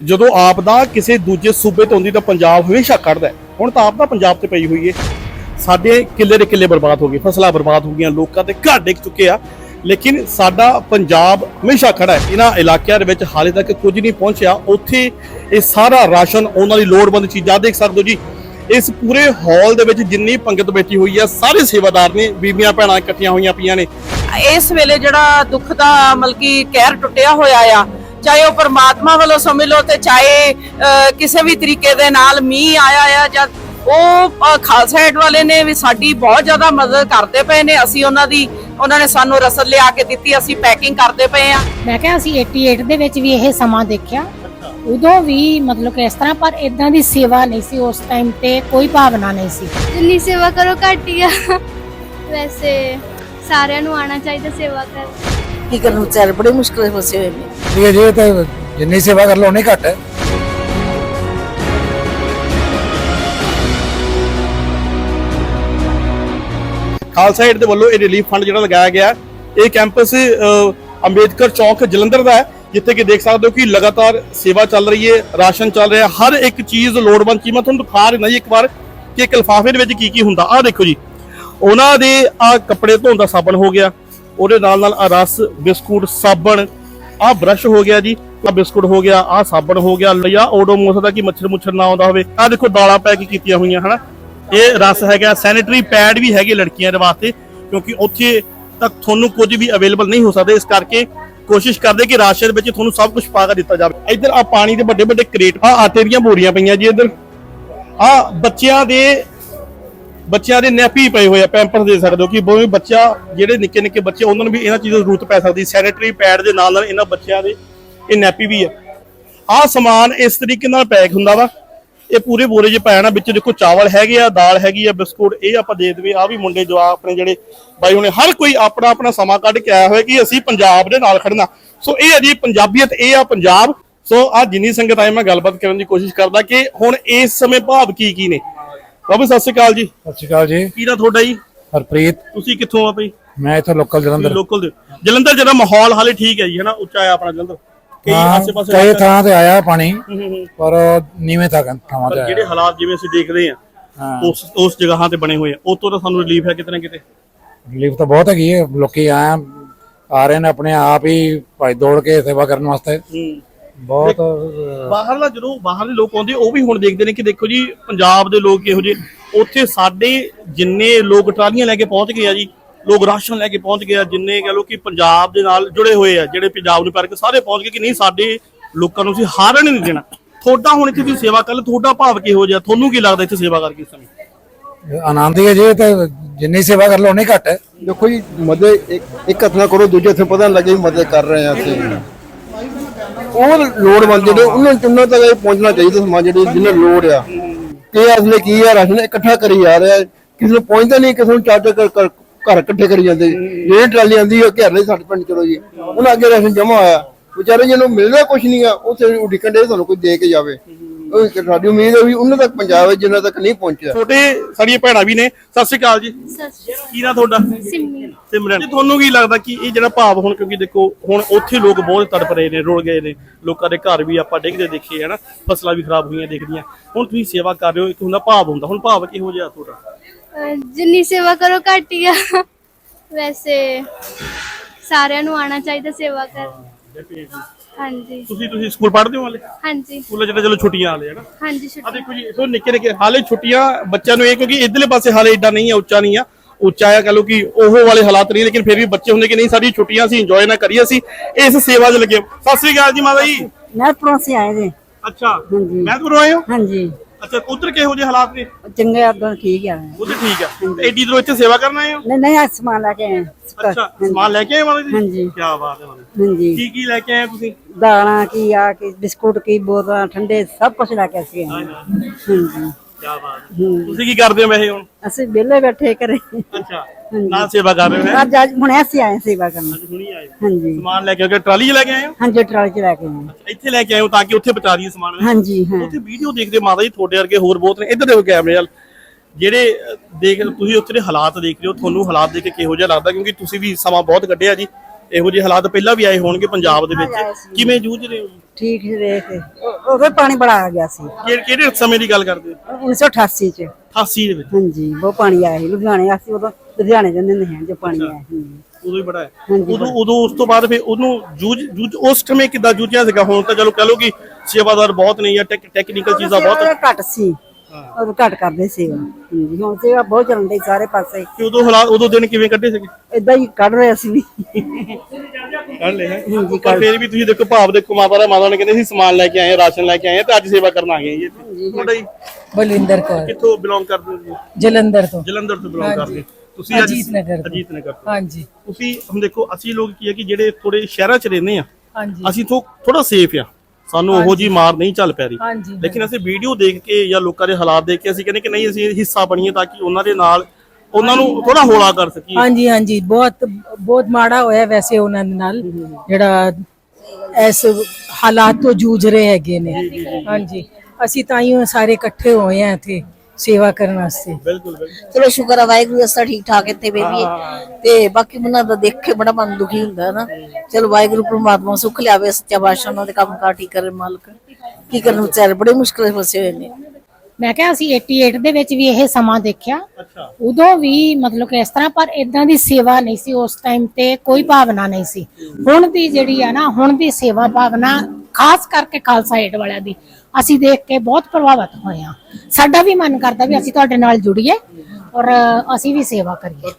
ਜਦੋਂ ਆਪਦਾ ਕਿਸੇ ਦੂਜੇ ਸੂਬੇ ਤੋਂ ਹੁੰਦੀ ਤਾਂ ਪੰਜਾਬ ਹਮੇਸ਼ਾ ਕੱਢਦਾ ਹੁਣ ਤਾਂ ਆਪਦਾ ਪੰਜਾਬ ਤੇ ਪਈ ਹੋਈ ਹੈ ਸਾਡੇ ਕਿੱਲੇ ਦੇ ਕਿੱਲੇ ਬਰਬਾਦ ਹੋ ਗਏ, ਫਸਲਾਂ ਬਰਬਾਦ ਹੋ ਗਈਆਂ, ਲੋਕਾਂ ਦੇ ਘਰ ਡਿੱਗ ਚੁੱਕੇ ਆ। ਲੇਕਿਨ ਸਾਡਾ ਪੰਜਾਬ ਹਮੇਸ਼ਾ ਖੜਾ ਹੈ। ਇਹਨਾਂ ਇਲਾਕਿਆਂ ਦੇ ਵਿੱਚ ਹਾਲੇ ਤੱਕ ਕੁਝ ਨਹੀਂ ਪਹੁੰਚਿਆ। ਉੱਥੇ ਇਹ ਸਾਰਾ ਰਾਸ਼ਨ ਉਹਨਾਂ ਦੀ ਲੋੜਵੰਦ ਚੀਜ਼ਾਂ ਦੇਖ ਸਕਦੇ ਹੋ ਜੀ। ਇਸ ਪੂਰੇ ਹਾਲ ਦੇ ਵਿੱਚ ਜਿੰਨੀ ਪੰਗਤ ਬੈਠੀ ਹੋਈ ਆ, ਸਾਰੇ ਸੇਵਾਦਾਰ ਨੇ, ਬੀਬੀਆਂ ਭੈਣਾਂ ਇਕੱਠੀਆਂ ਹੋਈਆਂ ਪਈਆਂ ਨੇ। ਇਸ ਵੇਲੇ ਜਿਹੜਾ ਦੁੱਖ ਦਾ ਮਲਕੀ ਕਹਿਰ ਟੁੱਟਿਆ ਹੋਇਆ ਆ ਚਾਹੇ ਉਹ ਪਰਮਾਤਮਾ ਵੱਲੋਂ ਸਮਝ ਲਓ ਤੇ ਚਾਹੇ ਕਿਸੇ ਵੀ ਤਰੀਕੇ ਦੇ ਨਾਲ ਮੀਂਹ ਆਇਆ ਆ ਜਾਂ ਉਹ ਖਾਲਸਾ ਏਡ ਵਾਲੇ ਨੇ ਵੀ ਸਾਡੀ ਬਹੁਤ ਜ਼ਿਆਦਾ ਮਦਦ ਕਰਦੇ ਪਏ ਨੇ। ਅਸੀਂ ਉਹਨਾਂ ਦੀ ਉਹਨਾਂ ਨੇ ਸਾਨੂੰ ਰਸਦ ਲਿਆ ਕੇ ਦਿੱਤੀ ਅਸੀਂ ਪੈਕਿੰਗ ਕਰਦੇ ਪਏ ਆ। ਮੈਂ ਕਿਹਾ ਅਸੀਂ 88 ਦੇ ਵਿੱਚ ਵੀ ਇਹ ਸਮਾਂ ਦੇਖਿਆ। ਉਦੋਂ ਵੀ ਮਤਲਬ ਕਿ ਇਸ ਤਰ੍ਹਾਂ ਪਰ ਇਦਾਂ ਦੀ ਸੇਵਾ ਨਹੀਂ ਸੀ ਉਸ ਟਾਈਮ ਤੇ ਕੋਈ ਭਾਵਨਾ ਨਹੀਂ ਸੀ। ਜਿੰਨੀ ਸੇਵਾ ਕਰੋ ਘੱਟ ਹੀ ਆ। ਵੈਸੇ ਸਾਰਿਆਂ ਨੂੰ ਆਣਾ ਚਾਹੀਦਾ ਸੇਵਾ ਕਰ ਕੀ ਕਰਨ ਵਿਚਾਰੇ ਬੜੇ ਮੁਸ਼ਕਲ ਫਸੇ ਹੋਏ ਨੇ। ਇਹ ਜੇ ਤਾਂ ਜਿੰਨੀ ਸੇਵਾ ਕਰ ਲਓ ਉਨੀ ਘੱਟ ਹੈ। ਖਾਲਸਾ ਏਡ ਦੇ ਵੱਲੋਂ ਇਹ ਰਿਲੀਫ ਫੰਡ ਜਿਹੜਾ ਲਗਾਇਆ ਗਿਆ ਹੈ, ਇਹ ਕੈਂਪਸ ਅ, ਅੰਬੇਦਕਰ ਚੌਕ ਜਲੰਧਰ ਦਾ ਹੈ ਜਿੱਥੇ ਕਿ ਦੇਖ ਸਕਦੇ ਹੋ ਕਿ ਲਗਾਤਾਰ ਸੇਵਾ ਚੱਲ ਰਹੀ ਹੈ ਰਾਸ਼ਨ ਚੱਲ ਰਿਹਾ ਹਰ ਇੱਕ ਚੀਜ਼ ਲੋੜਵੰਦ ਚੀਜ਼ ਮੈਂ ਤੁਹਾਨੂੰ ਦਿਖਾ ਰਿਹਾ ਜੀ ਇੱਕ ਵਾਰ ਕਿ ਇੱਕ ਲਿਫਾਫੇ ਦੇ ਵਿੱਚ ਕੀ ਕੀ ਹੁੰਦਾ। ਆਹ ਦੇਖੋ ਜੀ ਉਹਨਾਂ ਦੇ ਆ ਕੱਪੜੇ ਧੋਣ ਦਾ ਸਾਬਣ ਹੋ ਗਿਆ ਉਹਦੇ ਨਾਲ ਨਾਲ ਆ ਰਸ, ਬਿਸਕੁਟ, ਸਾਬਣ ਆ ਬ੍ਰਸ਼ ਹੋ ਗਿਆ ਜੀ ਆ ਬਿਸਕੁਟ ਹੋ ਗਿਆ ਆ ਸਾਬਣ ਹੋ ਗਿਆ ਲਿਆ ਓਡੋਮੋਸ ਦਾ ਕਿ ਮੱਛਰ ਮੁੱਛਰ ਨਾ ਆਉਂਦਾ ਹੋਵੇ। ਆ ਦੇਖੋ ਦਾਲਾਂ ਪੈਕ ਕੀਤੀਆਂ ਹੋਈਆਂ, ਹਨਾ? ਇਹ ਰਸ ਹੈਗਾ ਸੈਨੀਟਰੀ ਪੈਡ ਵੀ ਹੈਗੇ ਲੜਕੀਆਂ ਦੇ ਵਾਸਤੇ, ਕਿਉਂਕਿ ਉੱਥੇ ਤੱਕ ਤੁਹਾਨੂੰ ਕੁਝ ਵੀ ਅਵੇਲੇਬਲ ਨਹੀਂ ਹੋ ਸਕਦਾ। ਇਸ ਕਰਕੇ ਕੋਸ਼ਿਸ਼ ਕਰਦੇ ਕਿ ਰਾਸ਼ਨ ਵਿੱਚ ਤੁਹਾਨੂੰ ਸਭ ਕੁਝ ਪਾ ਕੇ ਦਿੱਤਾ ਜਾਵੇ। ਇੱਧਰ ਆ ਪਾਣੀ ਦੇ ਵੱਡੇ ਵੱਡੇ ਕ੍ਰੇਟ ਆ ਆਟੇ ਦੀਆਂ ਬੋਰੀਆਂ ਪਈਆਂ ਜੀ ਇੱਧਰ। ਆ ਬੱਚਿਆਂ ਦੇ ਬੱਚਿਆਂ ਦੇ ਨੈਪੀ ਪਏ ਹੋਏ ਆ, ਪੈਂਪਰ ਦੇ ਸਕਦੇ ਹੋ ਕਿ ਬਹੁਤ ਬੱਚਾ, ਜਿਹੜੇ ਨਿੱਕੇ ਨਿੱਕੇ ਬੱਚੇ, ਉਹਨਾਂ ਨੂੰ ਵੀ ਇਹਨਾਂ ਚੀਜ਼ਾਂ ਦੀ ਜ਼ਰੂਰਤ ਪੈ ਸਕਦੀ, ਸੈਨੀਟਰੀ ਪੈਡ ਦੇ ਨਾਲ ਨਾਲ ਇਹਨਾਂ ਬੱਚਿਆਂ ਦੇ ਇਹ ਨੈਪੀ ਵੀ ਆ। ਆਹ ਸਮਾਨ ਇਸ ਤਰੀਕੇ ਨਾਲ ਪੈਕ ਹੁੰਦਾ ਵਾ, ਇਹ ਪੂਰੇ ਬੋਰੇ 'ਚ ਪੈਣਾ ਵਿੱਚ ਦੇਖੋ ਚਾਵਲ ਹੈਗੇ ਆ, ਦਾਲ ਹੈਗੀ ਆ, ਬਿਸਕੁਟ, ਇਹ ਆਪਾਂ ਦੇ ਦੇਵੇ ਆ ਵੀ ਮੁੰਡੇ ਜਵਾ ਆਪਣੇ ਜਿਹੜੇ ਬਾਈ ਹੁਣੇ, ਹਰ ਕੋਈ ਆਪਣਾ ਆਪਣਾ ਸਮਾਂ ਕੱਢ ਕੇ ਆਇਆ ਹੋਇਆ ਕਿ ਅਸੀਂ ਪੰਜਾਬ ਦੇ ਨਾਲ ਖੜਨਾ ਸੋ ਇਹ ਆ ਜੀ, ਪੰਜਾਬੀਅਤ, ਇਹ ਆ ਪੰਜਾਬ। ਸੋ ਆ ਜਿੰਨੀ ਸੰਗਤ ਆਏ, ਮੈਂ ਗੱਲਬਾਤ ਕਰਨ ਦੀ ਕੋਸ਼ਿਸ਼ ਕਰਦਾ ਕਿ ਹੁਣ ਇਸ ਸਮੇਂ ਭਾਵ ਕੀ ਕੀ ਨੇ? ਬਾਬੂ ਸਤਿ ਸ਼੍ਰੀ ਅਕਾਲ ਜੀ। ਸਤਿ ਸ਼੍ਰੀ ਅਕਾਲ ਜੀ। ਕੀ ਦਾ ਤੁਹਾਡਾ ਜੀ? ਹਰਪ੍ਰੀਤ। ਤੁਸੀਂ ਕਿੱਥੋਂ ਆ ਬਈ ਮੈਂ ਇੱਥੇ ਲੋਕਲ ਜਲੰਧਰ। ਲੋਕਲ ਦੇ ਜਲੰਧਰ ਜਿਹੜਾ ਮਾਹੌਲ ਹਾਲੇ ਠੀਕ ਹੈ ਜੀ ਹਨਾ? ਉੱਚਾ ਆ ਆਪਣਾ ਜਲੰਧਰ। ਕਈ ਹਾਂ ਆਸੇ ਪਾਸੇ ਕਈ ਥਾਂ ਤੇ ਆਇਆ ਪਾਣੀ। ਪਰ ਨੀਵੇਂ ਥਾਂ ਥਾਵਾਂ ਤੇ ਜਿਹੜੇ ਹਾਲਾਤ ਜਿਵੇਂ ਅਸੀਂ ਦੇਖਦੇ ਆ ਉਸ ਉਸ ਜਗ੍ਹਾ ਤੇ ਬਣੇ ਹੋਏ ਆ। ਉਤੋਂ ਤਾਂ ਸਾਨੂੰ ਰਿਲੀਫ ਹੈ ਕਿਤੇ ਨਾ ਕਿਤੇ। ਰਿਲੀਫ ਤਾਂ ਬਹੁਤ ਹੈਗੀ ਹੈ। ਲੋਕੀ ਆਇਆ ਆ ਰਹੇ ਨੇ ਆਪਣੇ ਆਪ ਹੀ ਭਾਈ ਦੌੜ ਕੇ ਸੇਵਾ ਕਰਨ ਵਾਸਤੇ। ਬਹੁਤ ਬਾਹਰਲਾ ਜਦੋਂ ਬਾਹਰਲੇ ਲੋਕ ਆਉਂਦੇ ਉਹ ਵੀ ਹੁਣ ਦੇਖਦੇ ਨੇ ਕਿ ਦੇਖੋ ਜੀ ਪੰਜਾਬ ਦੇ ਲੋਕ ਇਹੋ ਜਿਹੇ ਉੱਥੇ ਸਾਡੇ ਜਿੰਨੇ ਲੋਕ ਟਰਾਲੀਆਂ ਲੈ ਕੇ ਪਹੁੰਚ ਗਏ ਆ ਜੀ ਲੋਕ ਰਾਸ਼ਨ ਲੈ ਕੇ ਪਹੁੰਚ ਗਏ ਆ ਜਿੰਨੇ ਕਹ ਲੋ ਕਿ ਪੰਜਾਬ ਦੇ ਨਾਲ ਜੁੜੇ ਹੋਏ ਆ ਜਿਹੜੇ ਪੰਜਾਬ ਨੂੰ ਪਰ ਕੇ ਸਾਰੇ ਪਹੁੰਚ ਗਏ ਕਿ ਨਹੀਂ ਸਾਡੇ ਲੋਕਾਂ ਨੂੰ ਅਸੀਂ ਹਾਰਨ ਨਹੀਂ ਦੇਣਾ। ਤੁਹਾਡਾ ਹੁਣ ਇੱਥੇ ਦੀ ਸੇਵਾ ਕਰ ਤੁਹਾਡਾ ਭਾਵ ਕਿਹੋ ਜਿਹਾ? ਤੁਹਾਨੂੰ ਕੀ ਲੱਗਦਾ ਇੱਥੇ ਸੇਵਾ ਕਰਕੇ ਇਸ ਸਮੇਂ? ਆਨੰਦ ਹੀ ਹੈ ਜੇ ਤਾਂ ਜਿੰਨੀ ਸੇਵਾ ਕਰ ਲਓ ਉਨੀ ਘੱਟ ਹੈ। ਦੇਖੋ ਜੀ ਮਦਦ ਇੱਕ ਇੱਕ ਹੱਥ ਨਾਲ ਕਰੋ ਦੂਜੇ ਹੱਥ ਪਤਾ ਨਹੀਂ ਲੱਗੇ ਵੀ ਮਦਦ ਕਰ ਰਹੇ ਆ ਅਸੀਂ। ਉਹ ਲੋੜਵੰਦ ਜਿਹੜੇ ਉਹਨਾਂ ਨੂੰ ਉਹਨਾਂ ਇਹ ਪਹੁੰਚਣਾ ਚਾਹੀਦਾ ਸਮਾਨ ਜਿਹੜੇ ਜਿਹਨਾਂ ਲੋੜ ਆ। ਕਿ ਅਸਲੇ ਕੀ ਆ, ਰਾਸ਼ਨ ਇਕੱਠਾ ਕਰੀ ਜਾ ਰਿਹਾ। ਕਿਸੇ ਨੂੰ ਪਹੁੰਚਦਾ ਨਹੀਂ, ਕਿਸੇ ਨੂੰ ਚਾਰ ਚਾਰ ਘਰ ਇਕੱਠੇ ਕਰੀ ਜਾਂਦੇ। ਜਿਹੜੀ ਟਰਾਲੀ ਆਂਦੀ ਉਹ ਘਰ ਲਈ ਸਾਡੇ ਪਿੰਡ, ਚਲੋ ਜੀ। ਉਹਨਾਂ ਅੱਗੇ ਰਾਸ਼ਨ ਜਮਾ ਹੋਇਆ। ਵਿਚਾਰੇ ਜਿਹਨੂੰ ਮਿਲਦਾ ਕੁਝ ਨਹੀਂ ਆ, ਉੱਥੇ ਉਡੀਕਣ ਦੇ ਸਾਨੂੰ ਕੋਈ ਦੇ ਕੇ ਜਾਵੇ। ਉਹ ਇੱਕ ਸਾਡੀ ਉਮੀਦ ਹੈ ਵੀ ਉਹਨਾਂ ਤੱਕ ਪੰਜਾਬ ਹੈ ਜਿੰਨਾ ਤੱਕ ਨਹੀਂ ਪਹੁੰਚਿਆ। ਛੋਟੇ ਸਾਡੀਆਂ ਭੈਣਾਂ ਵੀ ਨੇ। ਸਤਿ ਸ਼੍ਰੀ ਅਕਾਲ ਜੀ। ਕੀ ਨਾ ਤੁਹਾਡਾ? ਸਿੰਮੀ ਸਿਮਰਨ। ਜੀ ਤੁਹਾਨੂੰ ਕੀ ਲੱਗਦਾ ਕਿ ਇਹ ਜਿਹੜਾ ਭਾਵ ਹੁਣ ਕਿਉਂਕਿ ਦੇਖੋ ਹੁਣ ਉੱਥੇ ਲੋਕ ਬਹੁਤ ਤੜਪ ਰਹੇ ਨੇ ਰੁਲ ਗਏ ਨੇ। ਲੋਕਾਂ ਦੇ ਘਰ ਵੀ ਆਪਾਂ ਡਿੱਗਦੇ ਦੇਖੇ ਹੈ ਨਾ ਫਸਲਾਂ ਵੀ ਖਰਾਬ ਹੋਈਆਂ ਦੇਖਦੀਆਂ। ਹੁਣ ਤੁਸੀਂ ਸੇਵਾ ਕਰ ਰਹੇ ਹੋ ਇੱਕ ਹੁੰਦਾ ਭਾਵ ਹੁੰਦਾ। ਹੁਣ ਭਾਵ ਕਿਹੋ ਜਿਹਾ ਤੁਹਾਡਾ? ਅਹ ਜਿੰਨੀ ਸੇਵਾ ਕਰੋ ਘੱਟ ਹੀ ਆ। ਵੈਸੇ ਸਾਰਿਆਂ ਨੂੰ ਆਣਾ ਚਾਹੀਦਾ ਸੇਵਾ ਕਰ ਹਾਂਜੀ। ਤੁਸੀਂ ਤੁਸੀਂ ਸਕੂਲ ਪੜ੍ਹਦੇ ਹੋ ਹਾਲੇ? ਹਾਂਜੀ। ਸਕੂਲ ਜਿਹੜੇ ਚਲੋ ਛੁੱਟੀਆਂ ਵਾਲੇ ਹੈ ਨਾ? ਹਾਂਜੀ ਆ ਛੁੱਟੀ ਦੇਖੋ ਜੀ ਸੋ ਨਿੱਕੇ ਨਿੱਕੇ ਹਾਲੇ ਛੁੱਟੀਆਂ ਬੱਚਿਆਂ ਨੂੰ ਇਹ ਕਿਉਂਕਿ ਇਧਰਲੇ ਪਾਸੇ ਹਾਲੇ ਏਡਾ ਨਹੀਂ ਆ ਉੱਚਾ ਨਹੀਂ ਆ। ਉੱਚਾ ਆ ਕਹ ਲੋ ਕਿ ਉਹ ਵਾਲੇ ਹਾਲਾਤ ਨਹੀਂ ਲੇਕਿਨ ਫਿਰ ਵੀ ਬੱਚੇ ਹੁੰਦੇ ਕਿ ਨਹੀਂ ਸਾਡੀ ਛੁੱਟੀਆਂ ਸੀ ਇੰਜੋਏ ਨਾ ਕਰੀਏ ਅਸੀਂ ਇਸ ਸੇਵਾ 'ਚ ਲੱਗੇ। ਸਤਿ ਸ੍ਰੀ ਅਕਾਲ ਜੀ ਮਾਤਾ ਜੀ। ਨਹਿਰਪੁਰੋਂ ਸੇ ਆਏ ਨੇ ਅੱਛਾ ਮੈਂ ਤੋਂ ਆਏ ਹੋ? ਹਾਂਜੀ। ਅੱਛਾ ਉਧਰ ਕਿਹੋ ਜਿਹੇ ਹਾਲਾਤ ਨੇ? ਚੰਗੇ ਅੱਗੋਂ ਠੀਕ ਆ। ਉਧਰ ਠੀਕ ਆ। ਤੇ ਐਡੀ ਦੂਰੋਂ ਇੱਥੇ ਸੇਵਾ ਕਰਨ ਆਏ ਹੋ? ਨਹੀਂ ਨਹੀਂ ਅੱਜ ਸਮਾਨ ਲੈ ਕੇ ਆਏ ਹਾਂ। ਅੱਛਾ ਸਮਾਨ ਲੈ ਕੇ ਆਏ ਮਾਤਾ ਜੀ? ਹਾਂਜੀ। ਕੀ ਬਾਤ ਹੈ ਮਾਤਾ ਜੀ। ਹਾਂਜੀ। ਕੀ ਕੀ ਲੈ ਕੇ ਆਏ ਤੁਸੀਂ? ਦਾਲਾਂ ਕੀ ਆ ਕੀ ਬਿਸਕੁਟ ਕੀ ਬੋਤਲਾਂ ਠੰਡੇ ਸਭ ਕੁਝ ਲੈ ਕੇ ਅਸੀਂ ਆਏ ਹਾਂ। ਹਾਂਜੀ। ਕੀ ਬਾਤ ਹੈ। ਤੁਸੀਂ ਕੀ ਕਰਦੇ ਹੋ ਵੈਸੇ ਹੁਣ? ਅਸੀਂ ਵਿਹਲੇ ਬੈਠੇ ਕਰੇ ਅੱਛਾ। ਨਾਲ ਸੇਵਾ ਕਰ ਰਹੇ ਹੋ ਅੱਜ ਅੱਜ ਹੁਣੇ ਅਸੀਂ ਆਏ ਸੇਵਾ ਕਰਨ। ਹੁਣੀ ਆਏ ਹਾਂਜੀ। ਸਮਾਨ ਲੈ ਕੇ ਆਏ ਟਰਾਲੀ 'ਚ ਲੈ ਕੇ ਆਏ ਹੋ? ਹਾਂਜੀ ਟਰਾਲੀ ਚ ਲੈ ਕੇ ਆਏ ਹਾਂ। ਇੱਥੇ ਲੈ ਕੇ ਆਏ ਹੋ ਤਾਂ ਕਿ ਉੱਥੇ ਪਹੁੰਚਾ ਦਈਏ ਸਮਾਨ ਹਾਂਜੀ ਹਾਂ। ਉੱਥੇ ਵੀਡੀਓ ਦੇਖਦੇ ਮਾਤਾ ਜੀ ਤੁਹਾਡੇ ਵਰਗੇ ਹੋਰ ਬਹੁਤ ਨੇ। ਇੱਧਰ ਦੇਖੋ ਕੈਮਰੇ ਵੱਲ। ਜਿਹੜੇ ਅਹ, ਦੇਖ ਤੁਸੀਂ ਉੱਥੇ ਦੇ ਹਾਲਾਤ ਦੇਖ ਰਹੇ ਹੋ। ਤੁਹਾਨੂੰ ਹਾਲਾਤ ਦੇਖ ਕੇ ਕਿਹੋ ਜਿਹਾ ਲੱਗਦਾ ਕਿਉਂਕਿ ਤੁਸੀਂ ਵੀ ਸਮਾਂ ਬਹੁਤ ਕੱਢਿਆ ਜੀ। ਇਹੋ ਜਿਹੇ ਹਾਲਾਤ ਪਹਿਲਾਂ ਵੀ ਆਏ ਹੋਣਗੇ ਪੰਜਾਬ ਦੇ ਵਿੱਚ? ਕਿਵੇਂ ਜੂਝ ਰਹੇ ਹੋ? ਠੀਕ ਸੀ ਦੇਖ। ਉਦੋਂ ਪਾਣੀ ਬੜਾ ਆ ਗਿਆ ਸੀ। ਕਿਹੜੇ ਸਮੇਂ ਦੀ ਗੱਲ ਕਰਦੇ ਹੋ? 1988 ਚ। 88 ਦੇ ਵਿੱਚ? ਹਾਂਜੀ ਬਹੁਤ ਪਾਣੀ ਆਇਆ ਸੀ। ਲੁਧਿਆਣੇ ਅਸੀਂ ਉਦੋਂ ਲੁਧਿਆਣੇ ਜਾਂਦੇ ਹੁੰਦੇ ਸੀ ਜੋ ਪਾਣੀ ਆਇਆ ਸੀ। ਉਦੋਂ ਹੀ ਬੜਾ ਹੈ। ਉਦੋਂ ਉਦੋਂ ਉਸ ਤੋਂ ਬਾਅਦ ਫਿਰ ਉਹਨੂੰ ਜੂਝ ਜੂਝ ਉਸ ਸਮੇਂ ਕਿੱਦਾਂ ਜੂਝਿਆ ਸੀਗਾ? ਹੁਣ ਤਾਂ ਚਲੋ ਕਹ ਲਓ ਕਿ ਸੇਵਾਦਾਰ ਬਹੁਤ ਨਹੀਂ ਆ ਟੈਕਨੀਕਲ ਚੀਜ਼ਾਂ ਬਹੁਤ ਘੱਟ ਸੀ। ਘੱਟ ਕਰਦੇ ਸੀ ਹਾਂਜੀ ਹੁਣ ਸੇਵਾ ਬਹੁਤ ਚੱਲਣ ਡਈ ਸਾਰੇ ਪਾਸੇ। ਕਿ ਉਦੋਂ ਹਾਲਾਤ ਉਦੋਂ ਦਿਨ ਕਿਵੇਂ ਕੱਢੇ ਸੀਗੇ? ਇਦਾਂ ਹੀ ਕੱਢ ਰਹੇ ਅਸੀਂ ਵੀ। ਕੱਢ ਲਏ ਹੈ। ਪਰ ਫਿਰ ਵੀ ਤੁਸੀਂ ਦੇਖੋ ਭਾਵ ਦੇਖੋ ਮਾਤਾ ਦਾ ਮਾਤਾ ਨੇ ਕਹਿੰਦੇ ਸੀ ਸਮਾਨ ਲੈ ਕੇ ਆਏ ਆ, ਰਾਸ਼ਨ ਲੈ ਕੇ ਆਏ ਆ ਤੇ ਅੱਜ ਸੇਵਾ ਕਰਨ ਆ ਗਏ ਜੀ ਇੱਥੇ। ਤੁਹਾਡਾ ਜੀ? ਬਲਵਿੰਦਰ ਕੌਰ। ਕਿੱਥੋਂ ਬਿਲੋਂਗ ਕਰਦੇ ਹੋ ਜੀ? ਜਲੰਧਰ ਤੋਂ। ਜਲੰਧਰ ਤੋਂ ਬਿਲੋਂਗ ਕਰਦੇ ਹੋ। ਤੁਸੀਂ ਅੱਜ- ਅਜੀਤ ਨਗਰ ਤੋਂ। ਅਜੀਤ ਨਗਰ ਤੋਂ। ਹਾਂਜੀ। ਤੁਸੀਂ ਹੁਣ ਦੇਖੋ ਅਸੀਂ ਲੋਕ ਕੀ ਹੈ ਕਿ ਜਿਹੜੇ ਥੋੜੇ ਸ਼ਹਿਰਾਂ 'ਚ ਰਹਿੰਦੇ ਆ ਹਾਂਜੀ। ਅਸੀਂ ਤੋਂ ਥੋੜਾ ਸੇਫ ਆ ਸਾਨੂੰ ਉਹੋ ਜੀ ਮਾਰ ਨਹੀਂ ਚੱਲ ਪੈ ਰਹੀ। ਹਾਂਜੀ। ਲੇਕਿਨ ਅਸੀਂ ਵੀਡੀਓ ਦੇਖ ਕੇ ਜਾਂ ਲੋਕਾਂ ਦੇ ਹਾਲਾਤ ਦੇਖ ਕੇ ਅਸੀਂ ਕਹਿੰਦੇ ਕਿ ਨਹੀਂ ਅਸੀਂ ਹਿੱਸਾ ਬਣੀਏ ਤਾਂ ਕਿ ਉਹਨਾਂ ਦੇ ਨਾਲ ਉਹਨਾਂ ਨੂੰ ਥੋੜਾ ਹੌਲਾ ਕਰ ਸਕੀਏ। ਹਾਂਜੀ ਹਾਂਜੀ। ਬਹੁਤ ਬਹੁਤ ਮਾੜਾ ਹੋਇਆ ਵੈਸੇ ਉਹਨਾਂ ਦੇ ਨਾਲ। ਜਿਹੜਾ ਇਸ ਹਾਲਾਤ ਤੋਂ ਜੂਝ ਰਹੇ ਹੈਗੇ ਨੇ। ਹਾਂਜੀ। ਅਸੀਂ ਤਾਂ ਹੀ ਸਾਰੇ ਇਕੱਠੇ ਹੋਏ ਆ ਇੱਥੇ। ਸੇਵਾ ਕਰਨ ਵਾਸਤੇ। ਬਿਲਕੁਲ ਬਿਲਕੁਲ। ਚਲੋ ਸ਼ੁਕਰ ਆ ਵਾਹਿਗੁਰੂ ਦਾ ਸਾ ਠੀਕ ਠਾਕ ਇੱਥੇ ਬੇਬੀ ਤੇ ਬਾਕੀ ਉਹਨਾਂ ਦਾ ਦੇਖ ਕੇ ਬੜਾ ਮਨ ਦੁਖੀ ਹੁੰਦਾ ਹੈ ਨਾ। ਚਲੋ ਵਾਹਿਗੁਰੂ ਪ੍ਰਮਾਤਮਾ ਸੁੱਖ ਲਿਆਵੇ ਸੱਚਾ ਬਾਦਸ਼ਾਹ ਉਹਨਾਂ ਦੇ ਕੰਮ ਕਾਰ ਠੀਕ ਕਰੇ ਮਾਲਕ। ਕੀ ਕਰਨ ਵਿਚਾਰੇ ਬੜੇ ਮੁਸ਼ਕਲ ਫਸੇ ਹੋਏ ਨੇ। ਮੈਂ ਕਿਹਾ ਅਸੀਂ 88 ਦੇ ਵਿੱਚ ਵੀ ਇਹ ਸਮਾਂ ਦੇਖਿਆ। ਉਦੋਂ ਵੀ ਮਤਲਬ ਕਿ ਇਸ ਤਰ੍ਹਾਂ ਪਰ ਇਦਾਂ ਦੀ ਸੇਵਾ ਨਹੀਂ ਸੀ ਉਸ ਟਾਈਮ ਤੇ ਕੋਈ ਭਾਵਨਾ ਨਹੀਂ ਸੀ। ਹੁਣ ਦੀ ਜਿਹੜੀ ਆ ਨਾ ਹੁਣ ਦੀ ਸੇਵਾ ਭਾਵਨਾ ਖਾਸ ਕਰਕੇ ਖਾਲਸਾ ਏਡ ਵਾਲਿਆਂ ਦੀ। ਅਸੀਂ ਦੇਖ ਕੇ ਬਹੁਤ ਪ੍ਰਭਾਵਿਤ ਹੋਏ ਆ ਸਾਡਾ ਵੀ ਮਨ ਕਰਦਾ ਵੀ ਅਸੀਂ ਤੁਹਾਡੇ ਨਾਲ ਜੁੜੀਏ ਔਰ ਅਸੀਂ ਵੀ ਸੇਵਾ ਕਰੀਏ।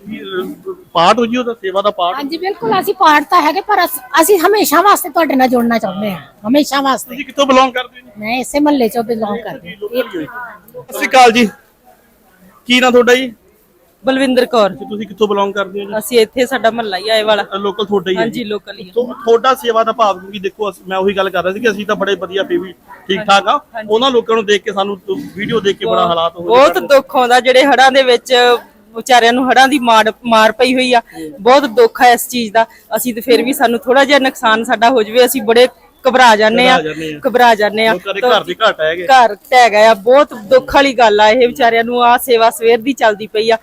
ਪਾਰਟ ਹੋ ਜੀ ਉਹਦਾ ਸੇਵਾ ਦਾ ਪਾਰਟ ਹਾਂਜੀ ਬਿਲਕੁਲ ਅਸੀਂ ਪਾੜ ਤਾਂ ਹੈਗੇ ਪਰ ਅਸ- ਹਮੇਸ਼ਾ ਵਾਸਤੇ ਤੁਹਾਡੇ ਨਾਲ ਜੁੜਨਾ ਚਾਹੁੰਦੇ ਹਾਂ। ਹਮੇਸ਼ਾ ਵਾਸਤੇ। ਤੁਸੀਂ ਕਿੱਥੋਂ ਬਿਲੋਂਗ ਕਰਦੇ ਹੋ ਮੈਂ ਇਸੇ ਮਹੱਲੇ ਚੋਂ ਬਿਲੋਂਗ ਕਰਦੀ ਹਾਂ। ਸਤਿ ਸ਼੍ਰੀ ਅਕਾਲ ਜੀ। ਕੀ ਨਾਂ ਤੁਹਾਡਾ ਜੀ? ਬਲਵਿੰਦਰ ਕੌਰ। ਤੇ ਤੁਸੀਂ ਕਿੱਥੋਂ ਬਿਲੋਂਗ ਕਰਦੇ ਹੋ ਅਸੀਂ ਇੱਥੇ ਸਾਡਾ ਮਹੱਲਾ ਹੀ ਆਏ ਵਾਲਾ। ਜੀ ਲੋਕਲ ਤੁਹਾਡਾ ਹੀ ਹੈ ਹਾਂਜੀ ਜੀ। ਲੋਕਲ ਹੀ ਆ। ਤੋ ਤੁਹਾਡਾ ਸੇਵਾ ਦਾ ਭਾਵ ਕਿਉਂਕਿ ਦੇਖੋ ਅਸੀਂ- ਮੈਂ ਉਹੀ ਗੱਲ ਕਰ ਰਿਹਾ ਸੀ ਕਿ ਅਸੀਂ ਤਾਂ ਬੜੇ ਵਧੀਆ ਫੇ ਵੀ ਠੀਕ ਠਾਕ ਆ ਉਹਨਾਂ ਲੋਕਾਂ ਨੂੰ ਦੇਖ ਕੇ ਸਾਨੂੰ ਵੀਡੀਓ ਦੇਖ ਕੇ ਬੜਾ ਹਾਲਾਤ ਹੋ ਬਹੁਤ ਦੁੱਖ ਆਉਂਦਾ ਜਿਹੜੇ ਹੜਾਂ ਦੇ ਵਿੱਚ ਵਿਚਾਰਿਆਂ ਨੂੰ ਹੜਾਂ ਦੀ ਮਾਰ ਮਾਰ ਪਈ ਹੋਈ ਆ। ਬਹੁਤ ਦੁੱਖ ਆ ਇਸ ਚੀਜ਼ ਦਾ। ਅਸੀਂ ਤੇ ਫਿਰ ਵੀ ਸਾਨੂੰ ਥੋੜਾ ਜਿਹਾ ਨੁਕਸਾਨ ਸਾਡਾ ਹੋ ਜਵੇ ਅਸੀਂ ਬੜੇ ਘਬਰਾ ਜਾਂਦੇ ਆ। ਘਬਰਾ ਜਾਂਦੇ ਆ। ਘਬਰਾ ਜਾਂਦੇ ਆ। ਲੋਕਾਂ ਦੇ ਘਰ ਦੇ ਘਟ ਹੈਗੇ। ਘਰ ਟਹਿ ਗਿਆ ਬਹੁਤ ਦੁੱਖ ਵਾਲੀ ਗੱਲ ਆ ਇਹ ਵਿਚਾਰਿਆਂ ਨੂੰ ਆ ਸੇਵਾ ਸਵੇਰ ਦੀ ਚੱਲਦੀ ਪਈ ਆ।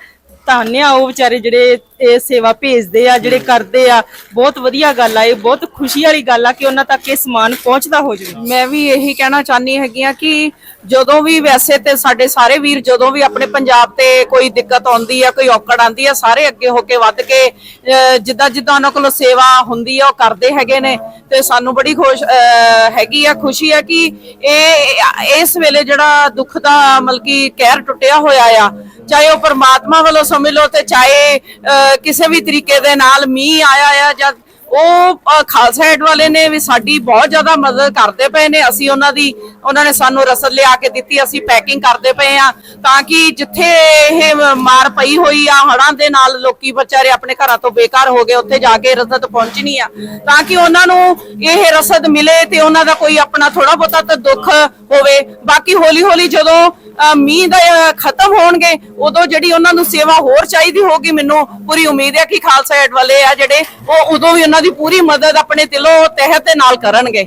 ਧੰਨਿਆ ਉਹ ਵਿਚਾਰੇ ਜਿਹੜੇ ਇਹ ਸੇਵਾ ਭੇਜਦੇ ਆ ਜਿਹੜੇ ਕਰਦੇ ਆ। ਬਹੁਤ ਵਧੀਆ ਗੱਲ ਆ ਇਹ ਬਹੁਤ ਖੁਸ਼ੀ ਵਾਲੀ ਗੱਲ ਆ ਕਿ ਉਹਨਾਂ ਤੱਕ ਇਹ ਸਮਾਨ ਪਹੁੰਚਦਾ ਹੋ ਜਾਵੇ। ਮੈਂ ਵੀ ਇਹੀ ਕਹਿਣਾ ਚਾਹਨੀ ਹੈਗੀ ਆ ਕਿ ਜਦੋਂ ਵੀ ਵੈਸੇ ਤੇ ਸਾਡੇ ਸਾਰੇ ਵੀਰ ਜਦੋਂ ਵੀ ਆਪਣੇ ਪੰਜਾਬ ਤੇ ਕੋਈ ਦਿੱਕਤ ਆਉਂਦੀ ਆ ਕੋਈ ਔਕੜ ਆਉਂਦੀ ਆ ਸਾਰੇ ਅੱਗੇ ਹੋ ਕੇ ਵੱਧ ਕੇ ਜਿੱਦਾਂ ਜਿੱਦਾਂ ਉਹਨਾਂ ਕੋਲੋਂ ਸੇਵਾ ਹੁੰਦੀ ਆ ਉਹ ਕਰਦੇ ਹੈਗੇ ਨੇ। ਤੇ ਸਾਨੂੰ ਬੜੀ ਖੁਸ਼ ਹੈਗੀ ਆ ਖੁਸ਼ੀ ਆ ਕਿ ਇਹ ਇਸ ਵੇਲੇ ਜਿਹੜਾ ਦੁੱਖ ਦਾ ਮਤਲਬ ਕਿ ਕਹਿਰ ਟੁੱਟਿਆ ਹੋਇਆ ਆ ਚਾਹੇ ਉਹ ਪਰਮਾਤਮਾ ਵੱਲੋਂ ਸਮਝ ਲਓ ਤੇ ਚਾਹੇ ਕਿਸੇ ਵੀ ਤਰੀਕੇ ਦੇ ਨਾਲ ਮੀਂਹ ਆਇਆ ਆ ਜਾਂ ਉਹ ਖਾਲਸਾ ਏਡ ਵਾਲੇ ਨੇ ਵੀ ਸਾਡੀ ਬਹੁਤ ਜ਼ਿਆਦਾ ਮਦਦ ਕਰਦੇ ਪਏ ਨੇ। ਅਸੀਂ ਉਹਨਾਂ ਦੀ, ਉਹਨਾਂ ਨੇ ਸਾਨੂੰ ਰਸਦ ਲਿਆ ਕੇ ਦਿੱਤੀ, ਅਸੀਂ ਪੈਕਿੰਗ ਕਰਦੇ ਪਏ ਆ ਤਾਂ ਕਿ ਜਿੱਥੇ ਇਹ ਮਾਰ ਪਈ ਹੋਈ ਆ ਹੜਾਂ ਦੇ ਨਾਲ ਲੋਕੀ ਵਿਚਾਰੇ ਆਪਣੇ ਘਰਾਂ ਤੋਂ ਬੇਕਾਰ ਹੋ ਗਏ, ਉੱਥੇ ਜਾ ਕੇ ਰਸਦ ਪਹੁੰਚਣੀ ਆ। ਤਾਂ ਕਿ ਉਹਨਾਂ ਨੂੰ ਇਹ ਰਸਦ ਮਿਲੇ ਤੇ ਉਹਨਾਂ ਦਾ ਕੋਈ ਆਪਣਾ ਥੋੜਾ ਬਹੁਤਾ ਤਾਂ ਦੁੱਖ ਹੋਵੇ। ਬਾਕੀ ਹੌਲੀ ਹੌਲੀ ਜਦੋਂ ਮੀਂਹ ਦਾ ਖਤਮ ਹੋਣਗੇ, ਉਦੋਂ ਜਿਹੜੀ ਉਹਨਾਂ ਨੂੰ ਸੇਵਾ ਹੋਰ ਚਾਹੀਦੀ ਹੋਗੀ ਮੈਨੂੰ ਪੂਰੀ ਉਮੀਦ ਹੈ ਕਿ ਖਾਲਸਾ ਏਡ ਵਾਲੇ ਆ ਜਿਹੜੇ, ਉਹ ਉਦੋਂ ਵੀ ਉਹਨਾਂ ਦੀ ਪੂਰੀ ਮਦਦ ਆਪਣੇ ਦਿਲੋਂ ਤਹਿ ਤੇ ਨਾਲ ਕਰਨਗੇ।